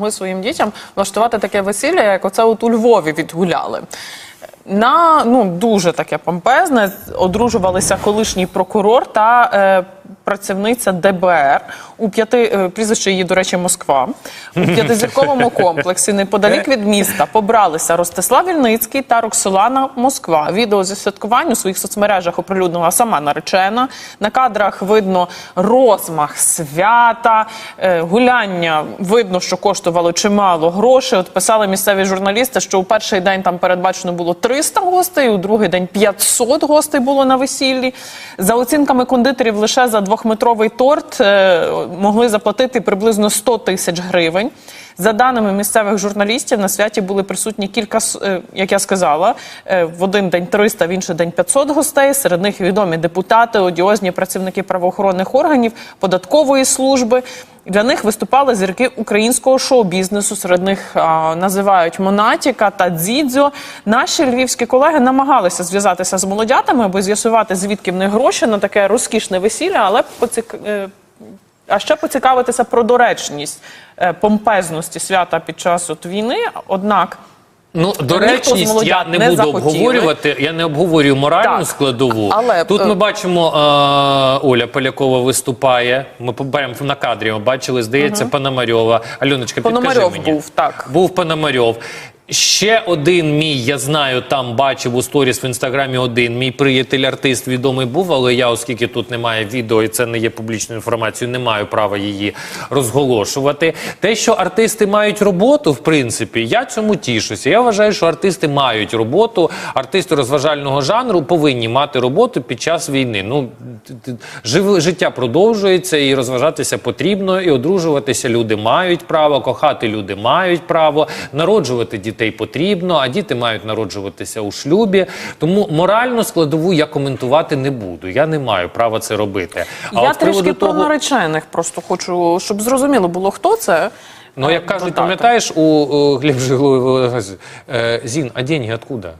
Ми своїм дітям влаштувати таке весілля, як оце от у Львові відгуляли. На ну дуже таке помпезне одружувалися колишній прокурор та е, працівниця ДБР у п'яти е, прізвище її, до речі, Москва у п'ятизірковому комплексі неподалік від міста побралися Ростислав Вільницький та Роксолана Москва. Відео зі святкувань у своїх соцмережах оприлюднила сама наречена. На кадрах видно розмах свята, е, гуляння. Видно, що коштувало чимало грошей. От писали місцеві журналісти, що у перший день там передбачено було 300 гостей, у другий день 500 гостей було на весіллі. За оцінками кондитерів, лише за двохметровий торт е, могли заплатити приблизно 100 тисяч гривень. За даними місцевих журналістів, на святі були присутні кілька, е, як я сказала, е, в один день 300, в інший день 500 гостей. Серед них відомі депутати, одіозні працівники правоохоронних органів, податкової служби. Для них виступали зірки українського шоу-бізнесу. Серед них а, називають Монатіка та Дзідзьо. Наші львівські колеги намагалися зв'язатися з молодятами, аби з'ясувати, звідки в них гроші на таке розкішне весілля, але поцік... е, а ще поцікавитися про доречність е, помпезності свята під час от війни. Однак Ну, доречність я не, не буду захотіли. обговорювати. Я не обговорюю моральну Так, складову. але, тут е, ми бачимо, е, Оля Полякова виступає. Ми побачимо на кадрі. Ми бачили, здається, Пономарьова. Альоночка, підкажи Пономарьов мені. був, так. Був Пономарьов. Ще один мій, я знаю, там бачив у сторіс в інстаграмі один. Мій приятель артист відомий був, але я, оскільки тут немає відео і це не є публічною інформацією, не маю права її розголошувати. Те, що артисти мають роботу, в принципі, я цьому тішуся. Я вважаю, що артисти мають роботу. Артисти розважального жанру повинні мати роботу під час війни. Ну жив- життя продовжується, і розважатися потрібно, і одружуватися люди мають право, кохати люди мають право, народжувати дітей потрібно, а діти мають народжуватися у шлюбі. Тому моральну складову я коментувати не буду. Я не маю права це робити. А я от трішки про наречених просто хочу, щоб зрозуміло було, хто це. Ну, е, як кажуть, додати. пам'ятаєш, у, у Глеб Жилового, е, Зін, а деньги откуда?